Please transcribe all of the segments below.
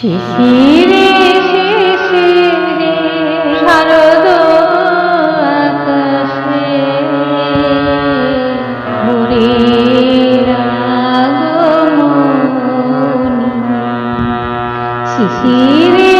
শিশিরে শিশিরে শারদ আকাশে ভরে রাগমনি শিশিরে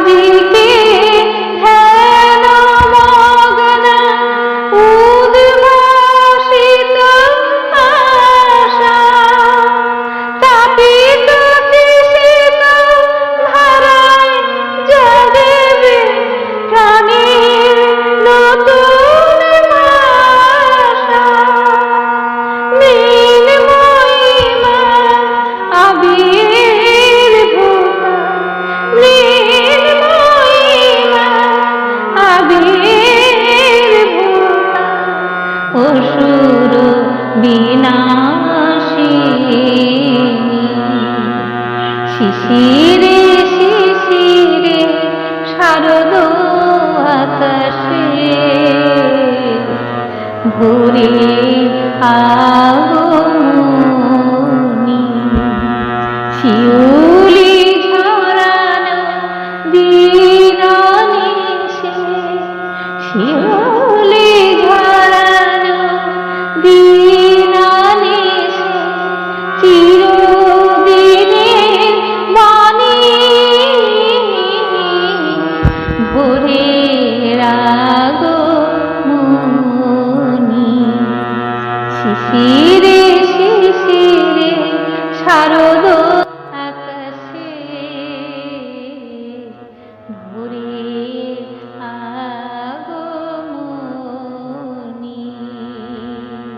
নবী